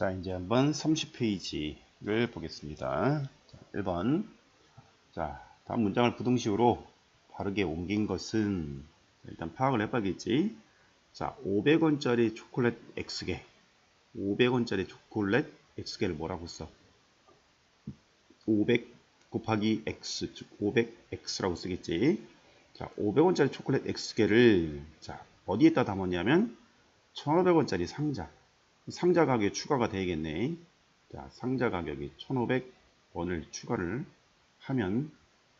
자, 이제 한번 30페이지를 보겠습니다. 자, 1번. 자, 다음 문장을 부등식으로 바르게 옮긴 것은 일단 파악을 해봐야겠지. 자, 500원짜리 초콜릿 X개. 500원짜리 초콜릿 X개를 뭐라고 써? 500 곱하기 X, 즉 500X라고 쓰겠지. 자, 500원짜리 초콜릿 X개를 자, 어디에다 담았냐면 1,500원짜리 상자. 상자 가격이 추가가 되겠네. 자, 상자 가격이 1,500원을 추가를 하면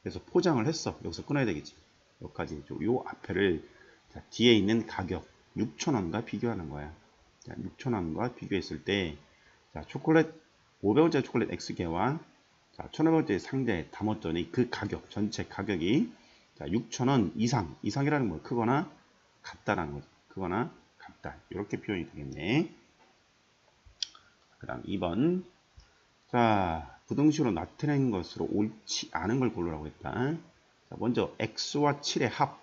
그래서 포장을 했어. 여기서 끊어야 되겠지. 여기까지 요 앞에를 자, 뒤에 있는 가격 6,000원과 비교하는 거야. 자, 6,000원과 비교했을 때 자, 초콜릿 500원짜리 초콜릿 X개와 자, 1,500원짜리 상자에 담았더니 그 가격 전체 가격이 자, 6,000원 이상 이상이라는 거 크거나 같다라는 거죠. 크거나 같다. 이렇게 표현이 되겠네. 그 다음 2번 자 부등식으로 나타낸 것으로 옳지 않은 걸 고르라고 했다. 자, 먼저 x와 7의 합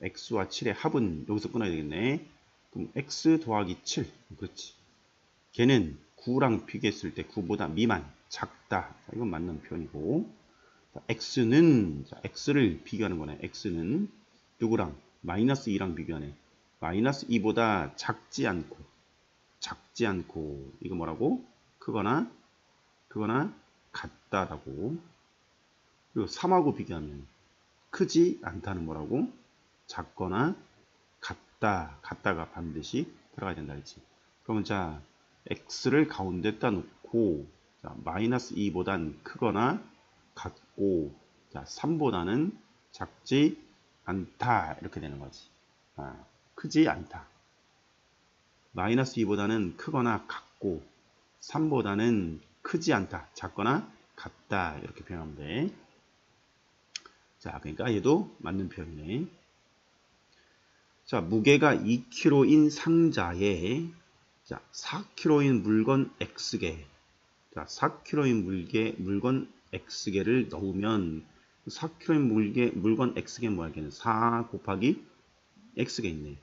x와 7의 합은 여기서 끊어야 되겠네. 그럼 x 더하기 7 그렇지. 걔는 9랑 비교했을 때 9보다 미만 작다. 자, 이건 맞는 표현이고 자, x는 자, x를 비교하는 거네. x는 누구랑 마이너스 2랑 비교하네. 마이너스 2보다 작지 않고 작지 않고 이거 뭐라고? 크거나 크거나 같다라고. 그리고 3하고 비교하면 크지 않다는 뭐라고? 작거나 같다 같다가 반드시 들어가야 된다 했지. 그러면 자 x를 가운데다 놓고 자, 마이너스 2보단 크거나 같고 자 3보다는 작지 않다. 이렇게 되는 거지. 아, 크지 않다 마이너스 2보다는 크거나 같고 3보다는 크지 않다, 작거나 같다 이렇게 표현하면 돼. 자, 그러니까 얘도 맞는 표현이네. 자, 무게가 2kg인 상자에 자, 4kg인 물건 X개 자, 4kg인 물개, 물건 X개를 넣으면 4kg인 물개, 물건 X개 뭐야? 걔는 4 곱하기 X개 있네.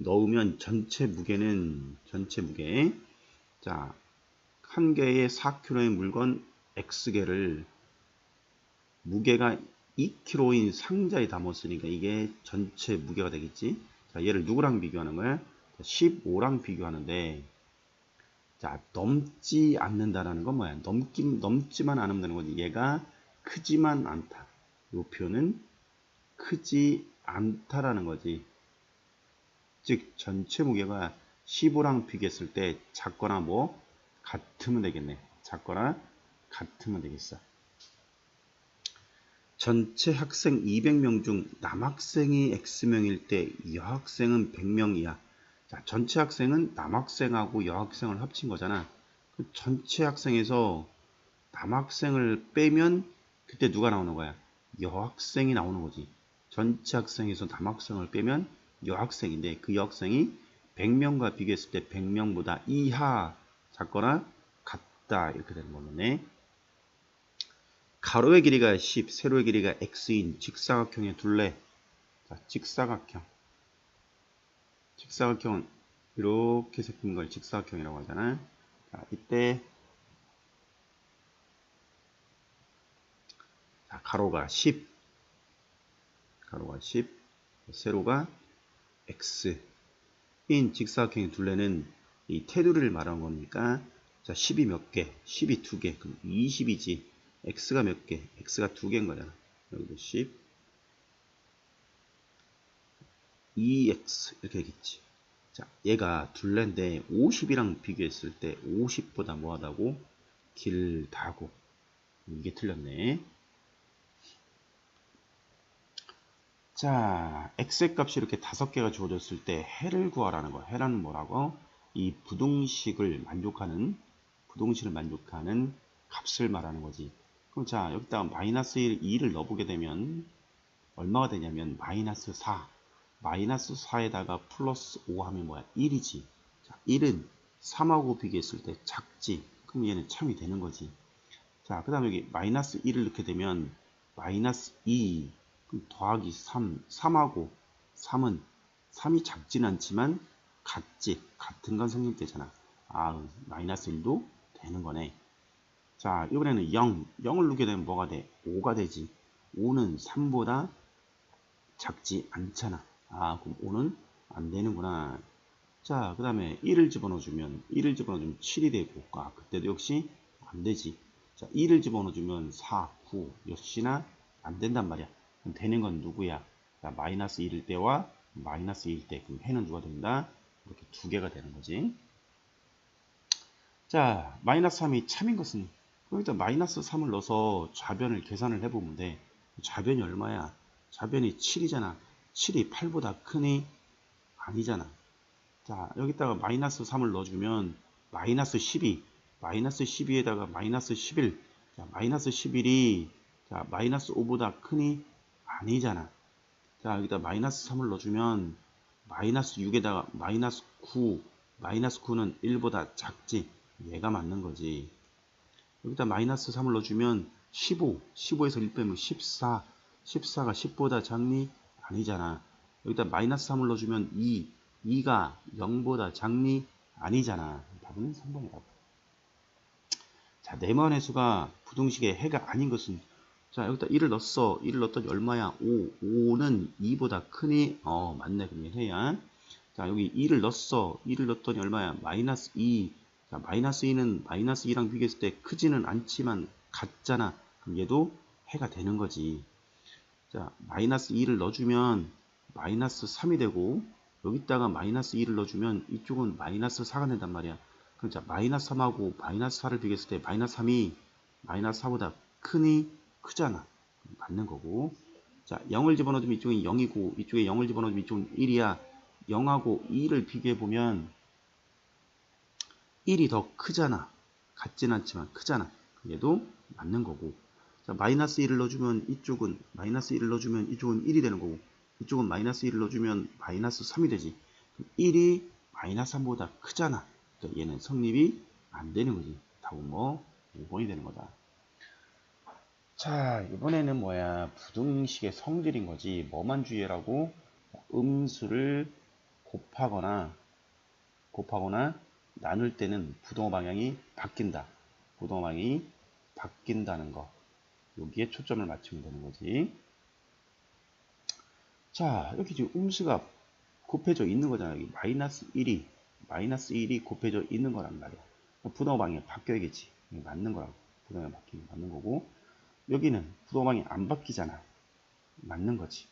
넣으면 전체 무게는 전체 무게 자, 한 개의 4kg의 물건 X개를 무게가 2kg인 상자에 담았으니까 이게 전체 무게가 되겠지. 자, 얘를 누구랑 비교하는 거야? 15랑 비교하는데 자, 넘지 않는다라는 건 뭐야? 넘기, 넘지만 않으면 되는 거지. 얘가 크지만 않다. 이 표현은 크지 않다라는 거지. 즉 전체 무게가 15랑 비교했을 때 작거나 뭐 같으면 되겠네. 작거나 같으면 되겠어. 전체 학생 200명 중 남학생이 X명일 때 여학생은 100명 이야. 자, 전체 학생은 남학생하고 여학생을 합친 거잖아. 그 전체 학생에서 남학생을 빼면 그때 누가 나오는 거야? 여학생이 나오는 거지. 전체 학생에서 남학생을 빼면 여학생인데 그 여학생이 100명과 비교했을 때 100명보다 이하 작거나 같다 이렇게 되는 거네. 가로의 길이가 10, 세로의 길이가 x인 직사각형의 둘레. 자, 직사각형. 직사각형은 이렇게 생긴 걸 직사각형이라고 하잖아. 자, 이때 자, 가로가 10, 가로가 10, 세로가 x인 직사각형의 둘레는 이 테두리를 말하는 거니까 자 10이 몇 개? 10이 두 개. 그럼 20이지. x가 몇 개? x가 두 개인 거잖아. 여기도 10 2x 이렇게 되겠지. 자, 얘가 둘레인데 50이랑 비교했을 때 50보다 뭐하다고? 길다고. 이게 틀렸네. 자, x의 값이 이렇게 다섯 개가 주어졌을 때 해를 구하라는 거. 해라는 뭐라고? 이 부동식을 만족하는 부동식을 만족하는 값을 말하는 거지. 그럼 자, 여기다가 마이너스 1, 2를 넣어보게 되면 얼마가 되냐면 마이너스 4. 마이너스 4에다가 플러스 5 하면 뭐야? 1이지. 자, 1은 3하고 비교했을 때 작지. 그럼 얘는 참이 되는 거지. 자, 그 다음에 여기 마이너스 1을 넣게 되면 마이너스 2 그럼 더하기 3, 3하고 3은 3이 작진 않지만 같지, 같은 건 성립되잖아. 아, 마이너스 1도 되는 거네. 자, 이번에는 0. 0을 누게 되면 뭐가 돼? 5가 되지. 5는 3보다 작지 않잖아. 아, 그럼 5는 안 되는구나. 자, 그 다음에 1을 집어넣어주면, 1을 집어넣어주면 7이 되고, 아, 그때도 역시 안 되지. 자, 2를 집어넣어주면 4, 9, 역시나 안 된단 말이야. 그럼 되는 건 누구야? 자, 마이너스 1일 때와 마이너스 2일 때. 그럼 해는 누가 된다? 이렇게 두 개가 되는 거지. 자, 마이너스 3이 참인 것은 여기다 마이너스 3을 넣어서 좌변을 계산을 해보면 돼. 좌변이 얼마야? 좌변이 7이잖아. 7이 8보다 크니? 아니잖아. 자, 여기다가 마이너스 3을 넣어주면 마이너스 12, 마이너스 12에다가 마이너스 11, 자, 마이너스 11이 자, 마이너스 5보다 크니? 아니잖아. 자, 여기다 마이너스 3을 넣어주면 마이너스 6에다가 마이너스 9, 마이너스 9는 1보다 작지. 얘가 맞는 거지. 여기다 마이너스 3을 넣어주면 15, 15에서 1 빼면 14, 14가 10보다 작니? 아니잖아. 여기다 마이너스 3을 넣어주면 2, 2가 0보다 작니? 아니잖아. 답은 3번이라고. 자, 네모의 수가 부등식의 해가 아닌 것은 자, 여기다 1을 넣었어. 1을 넣었더니 얼마야? 5. 5는 2보다 크니? 어, 맞네. 그러면 해야. 자, 여기 2를 넣었어. 2를 넣었더니 얼마야? 마이너스 2. 자, 마이너스 2는 마이너스 2랑 비교했을 때 크지는 않지만 같잖아. 그럼 얘도 해가 되는 거지. 자, 마이너스 2를 넣어주면 마이너스 3이 되고 여기다가 마이너스 2를 넣어주면 이쪽은 마이너스 4가 된단 말이야. 그럼 자, 마이너스 3하고 마이너스 4를 비교했을 때 마이너스 3이 마이너스 4보다 크니? 크잖아. 맞는 거고. 자, 0을 집어넣으면 이쪽은 0이고 이쪽에 0을 집어넣으면 이쪽은 1이야. 0하고 2를 비교해보면 1이 더 크잖아. 같진 않지만 크잖아. 얘도 맞는 거고. 자, 마이너스 1을 넣어주면 이쪽은 마이너스 1을 넣어주면 이쪽은 1이 되는 거고 이쪽은 마이너스 1을 넣어주면 마이너스 3이 되지. 1이 마이너스 3보다 크잖아. 그러니까 얘는 성립이 안 되는 거지. 답은 뭐 5번이 되는 거다. 자, 이번에는 뭐야? 부등식의 성질인 거지. 뭐만 주의라고? 음수를 곱하거나, 곱하거나 나눌 때는 부동호 방향이 바뀐다. 부동호 방향이 바뀐다는 거. 여기에 초점을 맞추면 되는 거지. 자, 여기 지금 음수가 곱해져 있는 거잖아. 여기 마이너스 1이, 마이너스 1이 곱해져 있는 거란 말이야. 부동호 방향이 바뀌어야겠지. 맞는 거라고. 부동호 방향이 바뀌는 맞는 거고. 여기는 부동방이 안 바뀌잖아. 맞는 거지.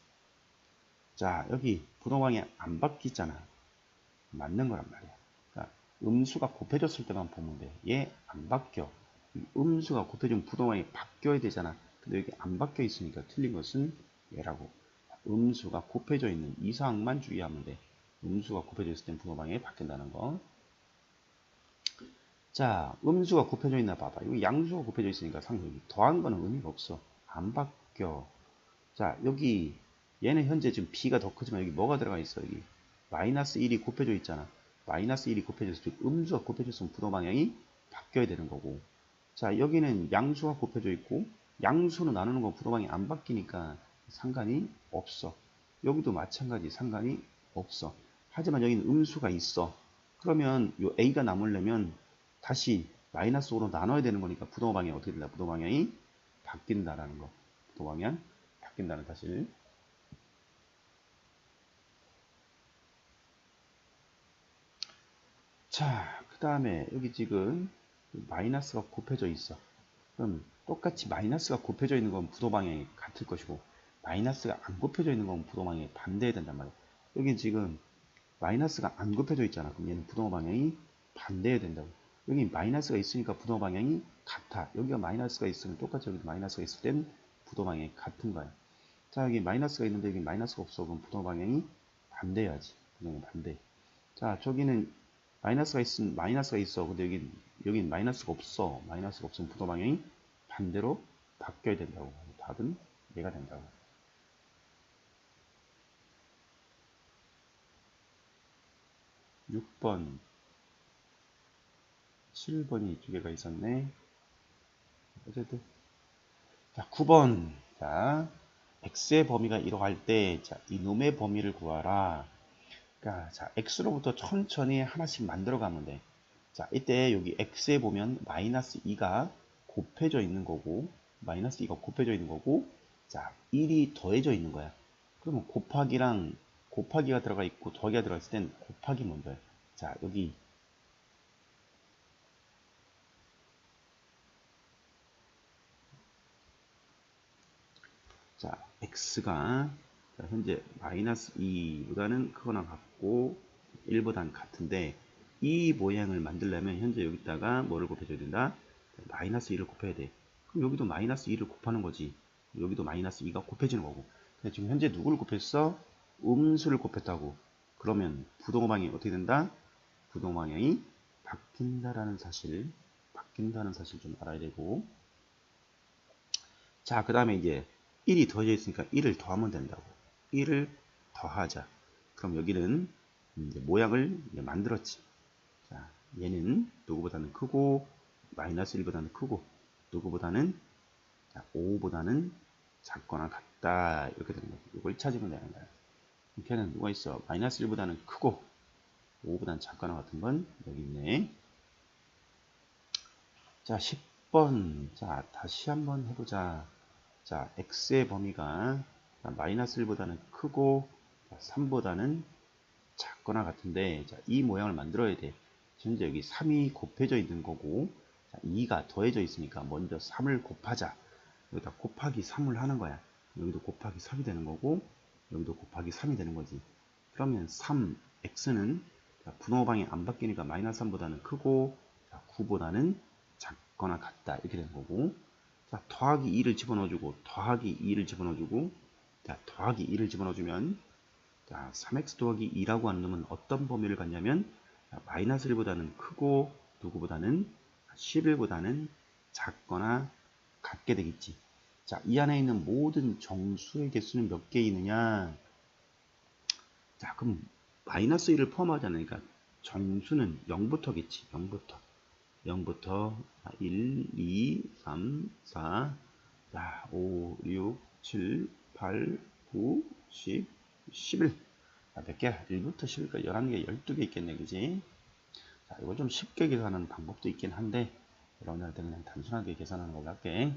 자, 여기 부동방이 안 바뀌잖아. 맞는 거란 말이야. 그러니까 음수가 곱해졌을 때만 보면 돼. 얘 안 바뀌어. 음수가 곱해지면 부동방이 바뀌어야 되잖아. 근데 여기 안 바뀌어 있으니까 틀린 것은 얘라고. 음수가 곱해져 있는 이 사항만 주의하면 돼. 음수가 곱해져 있을 땐 부동방이 바뀐다는 거. 자, 음수가 곱해져 있나 봐봐. 이거 양수가 곱해져 있으니까 상관이 더한 거는 의미가 없어. 안 바뀌어. 자, 여기 얘는 현재 지금 b가 더 크지만 여기 뭐가 들어가 있어? 여기 마이너스 1이 곱해져 있잖아. 마이너스 1이 곱해져서 즉 음수가 곱해졌으면 부도 방향이 바뀌어야 되는 거고. 자, 여기는 양수가 곱해져 있고 양수로 나누는 건 부도 방향이 안 바뀌니까 상관이 없어. 여기도 마찬가지 상관이 없어. 하지만 여기는 음수가 있어. 그러면 요 a가 남으려면 다시 마이너스 5로 나눠야 되는 거니까 부동호 방향이 어떻게 된다? 부동호 방향이 바뀐다라는 거. 부동호 방향 바뀐다는 사실. 자, 그 다음에 여기 지금 마이너스가 곱해져 있어. 그럼 똑같이 마이너스가 곱해져 있는 건 부도 방향이 같을 것이고 마이너스가 안 곱해져 있는 건 부도 방향이 반대해야 된단 말이야. 여기 지금 마이너스가 안 곱해져 있잖아. 그럼 얘는 부동호 방향이 반대해야 된다고. 여기 마이너스가 있으니까 부도 방향이 같아. 여기가 마이너스가 있으면 똑같이 여기 마이너스가 있을 땐 부도 방향이 같은 거야. 자, 여기 마이너스가 있는데 여기 마이너스가 없어. 그럼 부도 방향이 반대야지. 부도 반대. 자, 저기는 마이너스가 있으면 마이너스가 있어. 근데 여기 여긴 마이너스가 없어. 마이너스가 없으면 부도 방향이 반대로 바뀌어야 된다고. 답은 얘가 된다고. 6번 7번이 두 개가 있었네. 어쨌든. 자, 9번. 자, x의 범위가 1로 갈 때, 자, 이놈의 범위를 구하라. 그러니까, 자, x로부터 천천히 하나씩 만들어 가면 돼. 자, 이때 여기 x에 보면 마이너스 2가 곱해져 있는 거고, 마이너스 2가 곱해져 있는 거고, 자, 1이 더해져 있는 거야. 그러면 곱하기랑 곱하기가 들어가 있고 더하기가 들어가 있을 땐 곱하기 먼저야. 자, 여기 자, x가 자, 현재 마이너스 2보다는 크거나 같고 1보다는 같은데 이 모양을 만들려면 현재 여기다가 뭐를 곱해줘야 된다? 마이너스 2를 곱해야 돼. 그럼 여기도 마이너스 2를 곱하는 거지. 여기도 마이너스 2가 곱해지는 거고. 근데 지금 현재 누구를 곱했어? 음수를 곱했다고. 그러면 부동호 방향이 어떻게 된다? 부동호 방향이 바뀐다라는 사실, 바뀐다는 사실 좀 알아야 되고. 자, 그 다음에 이제 1이 더해져 있으니까 1을 더하면 된다고. 1을 더하자. 그럼 여기는 이제 모양을 이제 만들었지. 자, 얘는 누구보다는 크고 마이너스 1보다는 크고 누구보다는 자, 5보다는 작거나 같다. 이렇게 되는 거죠. 이걸 찾으면 되는 거야. 걔는 누가 있어? 마이너스 1보다는 크고 5보다는 작거나 같은 건 여기 있네. 자, 10번. 자, 다시 한번 해보자. 자, x의 범위가 마이너스 1보다는 크고 3보다는 작거나 같은데 자, 이 모양을 만들어야 돼. 현재 여기 3이 곱해져 있는 거고 자, 2가 더해져 있으니까 먼저 3을 곱하자. 여기다 곱하기 3을 하는 거야. 여기도 곱하기 3이 되는 거고 여기도 곱하기 3이 되는 거지. 그러면 3, x는 분호방이 안 바뀌니까 마이너스 3보다는 크고 자, 9보다는 작거나 같다. 이렇게 되는 거고 자, 더하기 2를 집어넣어주고 더하기 2를 집어넣어주고 자, 더하기 2를 집어넣어주면 자, 3x 더하기 2라고 하는 놈은 어떤 범위를 갖냐면 자, 마이너스 1보다는 크고 누구보다는 11보다는 작거나 같게 되겠지. 자, 이 안에 있는 모든 정수의 개수는 몇 개 있느냐? 자, 그럼 마이너스 1을 포함하잖아요. 그러니까 정수는 0부터겠지. 0부터. 0부터 1, 2, 3, 4, 자, 5, 6, 7, 8, 9, 10, 11. 자, 몇 개? 1부터 11까지 11개, 12개 있겠네. 그지? 자, 이걸 좀 쉽게 계산하는 방법도 있긴 한데, 여러분들한테 그냥 단순하게 계산하는 걸로 할게.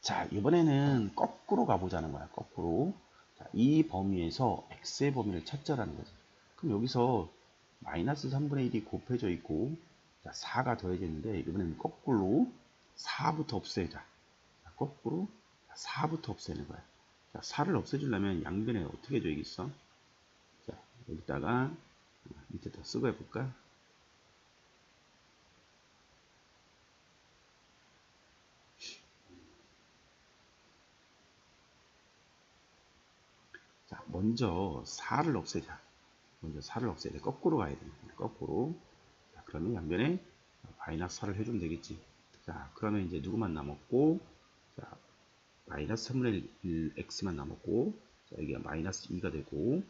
자, 이번에는 거꾸로 가보자는 거야. 거꾸로. 자, 이 범위에서 x의 범위를 찾자라는 거지. 그럼 여기서 마이너스 3분의 1이 곱해져 있고 자, 4가 더해져 있는데 이번에는 거꾸로 4부터 없애자. 자, 거꾸로 4부터 없애는 거야. 자, 4를 없애주려면 양변에 어떻게 줘야겠어? 자, 여기다가 밑에다 쓰고 해볼까? 자, 먼저 4를 없애자. 먼저 4를 없애야 돼. 거꾸로 가야 돼. 거꾸로. 자, 그러면 양변에 마이너스 4를 해주면 되겠지. 자, 그러면 이제 누구만 남았고, 자, 마이너스 3분의 1 x만 남았고, 자, 여기가 마이너스 2가 되고,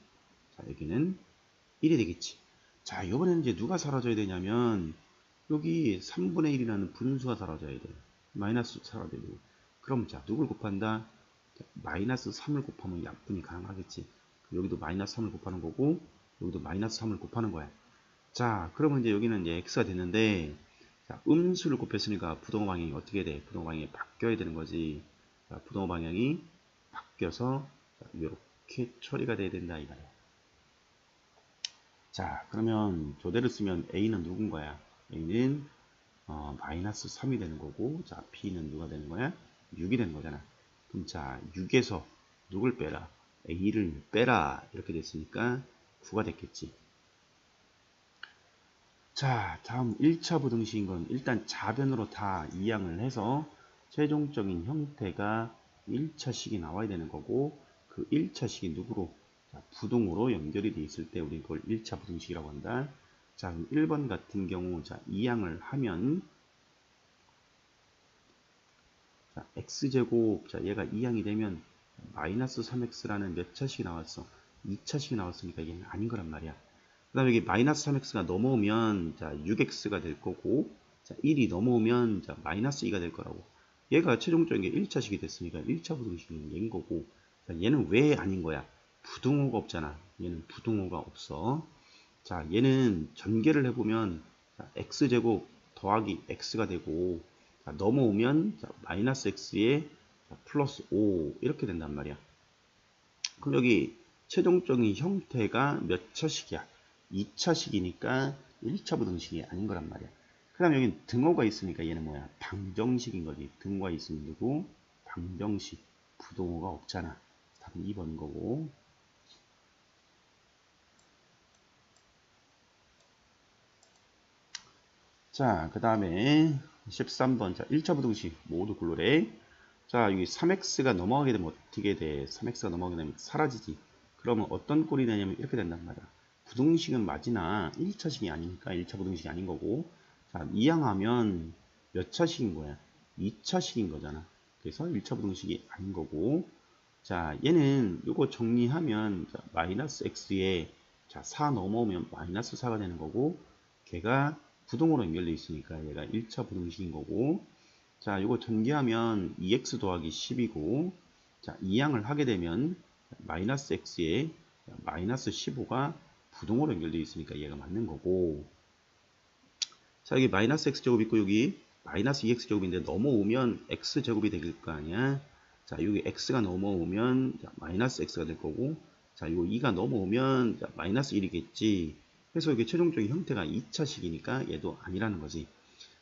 자, 여기는 1이 되겠지. 자, 이번에는 이제 누가 사라져야 되냐면, 여기 3분의 1이라는 분수가 사라져야 돼. 마이너스 사라져야 되고. 그럼 자, 누굴 곱한다? 자, 마이너스 3을 곱하면 약분이 가능하겠지. 여기도 마이너스 3을 곱하는 거고, 여기도 마이너스 3을 곱하는 거야. 자, 그러면 이제 여기는 이제 x가 됐는데, 자, 음수를 곱했으니까 부동호 방향이 어떻게 돼? 부동호 방향이 바뀌어야 되는 거지. 자, 부동호 방향이 바뀌어서 자, 이렇게 처리가 돼야 된다 이 말이야. 자, 그러면 조대를 쓰면 a는 누군 거야? a는 어, 마이너스 3이 되는 거고, 자, b는 누가 되는 거야? 6이 되는 거잖아. 그럼 자, 6에서 누굴 빼라? a를 빼라. 이렇게 됐으니까 9가 됐겠지. 자, 다음 1차 부등식인 건 일단 자변으로 다 이양을 해서 최종적인 형태가 1차식이 나와야 되는 거고 그 1차식이 누구로? 자, 부동으로 연결이 돼 있을 때 우리 그걸 1차 부등식이라고 한다. 자, 1번 같은 경우 자, 이양을 하면 자, x제곱 자, 얘가 이양이 되면 마이너스 3x라는 몇 차식이 나왔어? 2차식이 나왔으니까 이게 아닌 거란 말이야. 그 다음에 여기 마이너스 3x가 넘어오면 자 6x가 될 거고 자 1이 넘어오면 자 마이너스 2가 될 거라고 얘가 최종적인 게 1차식이 됐으니까 1차 부등식은 얘인 거고 자, 얘는 왜 아닌 거야 부등호가 없잖아 얘는 부등호가 없어 자, 얘는 전개를 해보면 자, x제곱 더하기 x가 되고 자, 넘어오면 자, 마이너스 x에 자, 플러스 5 이렇게 된단 말이야. 그럼 여기 최종적인 형태가 몇 차식이야? 2차식이니까 1차 부등식이 아닌 거란 말이야. 그 다음 여기 등호가 있으니까 얘는 뭐야? 방정식인 거지. 등호가 있으면 누구? 방정식. 부동호가 없잖아. 답은 2번인 거고. 자, 그 다음에 13번. 자, 1차 부등식 모두 굴러래. 자, 여기 3x가 넘어가게 되면 어떻게 돼? 3x가 넘어가게 되면 사라지지. 그러면 어떤 꼴이 되냐면 이렇게 된단 말이야. 부등식은 맞으나 1차식이 아니니까 1차 부등식이 아닌 거고 자, 이항하면 몇 차식인 거야? 2차식인 거잖아. 그래서 1차 부등식이 아닌 거고 자 얘는 이거 정리하면 자, 마이너스 x에 자, 4 넘어오면 마이너스 4가 되는 거고 걔가 부동으로 연결되어 있으니까 얘가 1차 부등식인 거고 자 이거 전개하면 2x 더하기 10이고 자 이항을 하게 되면 마이너스 x에 마이너스 15가 부동으로 연결되어 있으니까 얘가 맞는 거고. 자 여기 마이너스 x제곱 있고 여기 마이너스 2x제곱인데 넘어오면 x제곱이 될 거 아니야? 자 여기 x가 넘어오면 자, 마이너스 x가 될 거고. 자요 2가 넘어오면 자, 마이너스 1이겠지. 그래서 이게 최종적인 형태가 2차식이니까 얘도 아니라는 거지.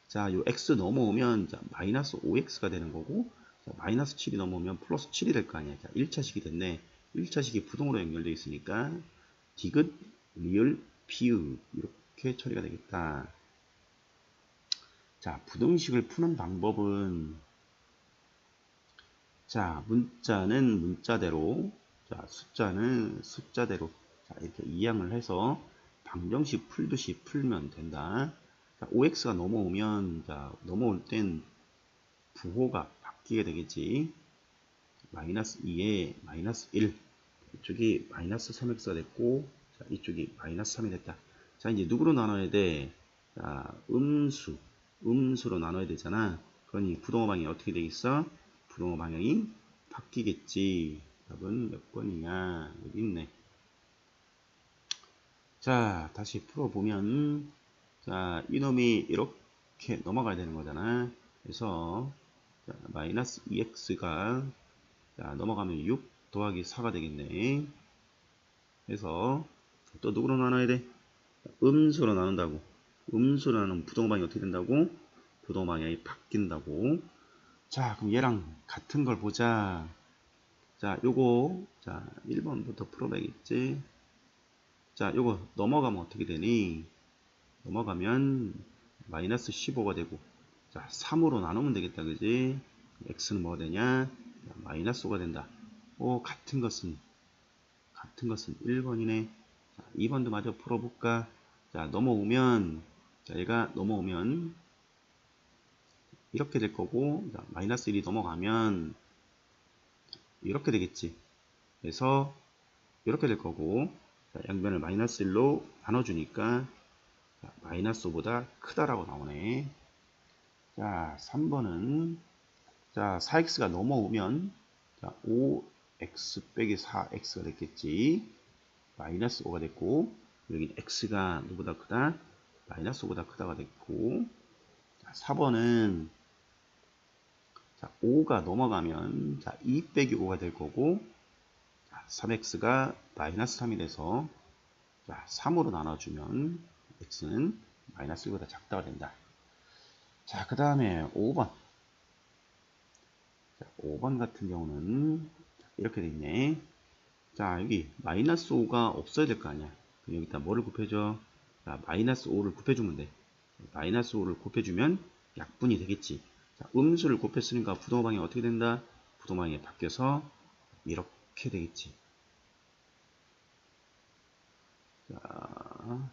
자 요 x 넘어오면 자, 마이너스 5x가 되는 거고. 자, 마이너스 7이 넘어오면 플러스 7이 될 거 아니야. 자 1차식이 됐네 1차식이 부동으로 연결되어 있으니까 디귿, 리을, 피읍 이렇게 처리가 되겠다. 자, 부등식을 푸는 방법은 자, 문자는 문자대로 자, 숫자는 숫자대로 자, 이렇게 이항을 해서 방정식 풀듯이 풀면 된다. 자, 5x가 넘어오면 자, 넘어올 땐 부호가 바뀌게 되겠지. 마이너스 2에 마이너스 1 이쪽이 마이너스 3x가 됐고 자, 이쪽이 마이너스 3이 됐다. 자 이제 누구로 나눠야 돼? 자, 음수 음수로 나눠야 되잖아. 그러니 부동호 방향이 어떻게 되겠어? 부동호 방향이 바뀌겠지. 답은 몇 번이냐? 여기 있네. 자, 다시 풀어보면, 자, 이놈이 이렇게 넘어가야 되는 거잖아. 그래서, 자, 마이너스 2x가 자, 넘어가면 6 더하기 4가 되겠네. 그래서 또 누구로 나눠야 돼? 음수로 나눈다고. 나누면 부동방이 어떻게 된다고? 부동방향이 바뀐다고. 자, 그럼 얘랑 같은 걸 보자. 자, 요거 자, 1번부터 풀어봐야겠지. 자, 요거 넘어가면 어떻게 되니? 넘어가면 마이너스 15가 되고 자, 3으로 나누면 되겠다. 그지? x는 뭐가 되냐? 마이너스 5가 된다. 오, 같은 것은 같은 것은 1번이네. 자, 2번도 마저 풀어볼까? 자, 넘어오면 자, 얘가 넘어오면 이렇게 될 거고 자, 마이너스 1이 넘어가면 이렇게 되겠지. 그래서 이렇게 될 거고 자, 양변을 마이너스 1로 나눠주니까 자, 마이너스 5보다 크다라고 나오네. 자, 3번은 자, 4x가 넘어오면 자, 5x 빼기 4x가 됐겠지. 마이너스 5가 됐고 여기 x가 누구보다 크다? 마이너스 5보다 크다가 됐고 자, 4번은 자, 5가 넘어가면 자, 2 빼기 5가 될 거고 자, 3x가 마이너스 3이 돼서 자, 3으로 나눠주면 x는 마이너스 1보다 작다가 된다. 자, 그 다음에 5번. 자, 5번 같은 경우는 이렇게 돼 있네. 자, 여기 마이너스 5가 없어야 될 거 아니야. 여기다 뭐를 곱해줘? 자, 마이너스 5를 곱해주면 돼. 마이너스 5를 곱해주면 약분이 되겠지. 자, 음수를 곱했으니까 부동방이 어떻게 된다? 부동방이 바뀌어서 이렇게 되겠지. 자, 어,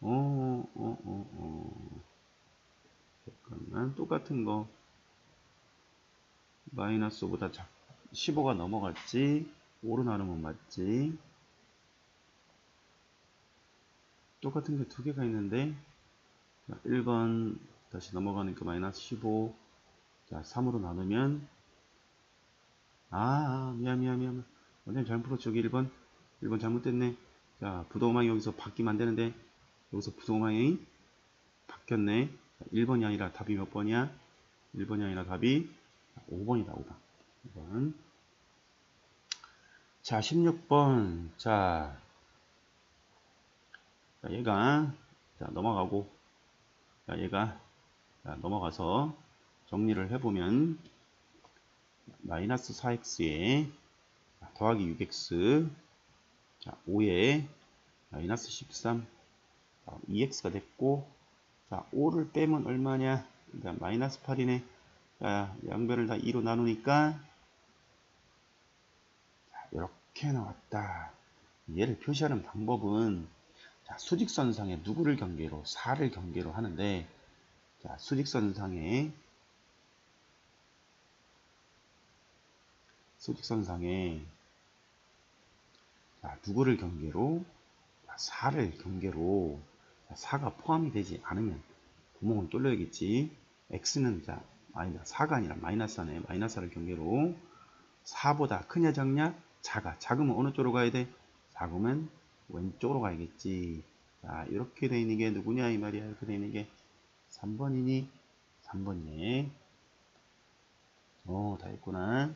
어, 어, 어. 잠깐만, 똑같은 거. 마이너스 5보다 작, 15가 넘어갔지. 5로 나누면 맞지. 똑같은 게 두 개가 있는데, 자, 1번 다시 넘어가니까 마이너스 15. 자, 3으로 나누면, 아, 아 미안, 미안, 미안. 원장님 잘못 풀었죠. 여기 1번. 1번 잘못됐네. 자, 부동방이 여기서 바뀌면 안 되는데, 여기서 부동방이 바뀌었네. 1번이 아니라 답이 몇 번이야? 1번이 아니라 답이 5번이다, 5번. 5번. 자, 16번. 자, 자 얘가, 자, 넘어가고, 자, 얘가, 자, 넘어가서 정리를 해보면, 마이너스 4x에 더하기 6x, 자, 5에 마이너스 13, 2x가 됐고, 자, 5를 빼면 얼마냐? 자, 마이너스 8이네. 자, 양변을 다 2로 나누니까, 자, 이렇게 나왔다. 얘를 표시하는 방법은, 자, 수직선상에 누구를 경계로? 4를 경계로 하는데, 자, 수직선상에, 수직선상에, 자, 누구를 경계로? 4를 경계로 4가 포함이 되지 않으면 구멍을 뚫려야겠지. x는 자 마이너스 4가 아니라 마이너스 네 마이너스를 경계로 4보다 크냐 작냐? 작아. 작으면 어느 쪽으로 가야 돼? 작으면 왼쪽으로 가야겠지. 자, 이렇게 돼 있는 게 누구냐 이 말이야. 이렇게 돼 있는 게 3번이니 3번이네. 어, 다 했구나.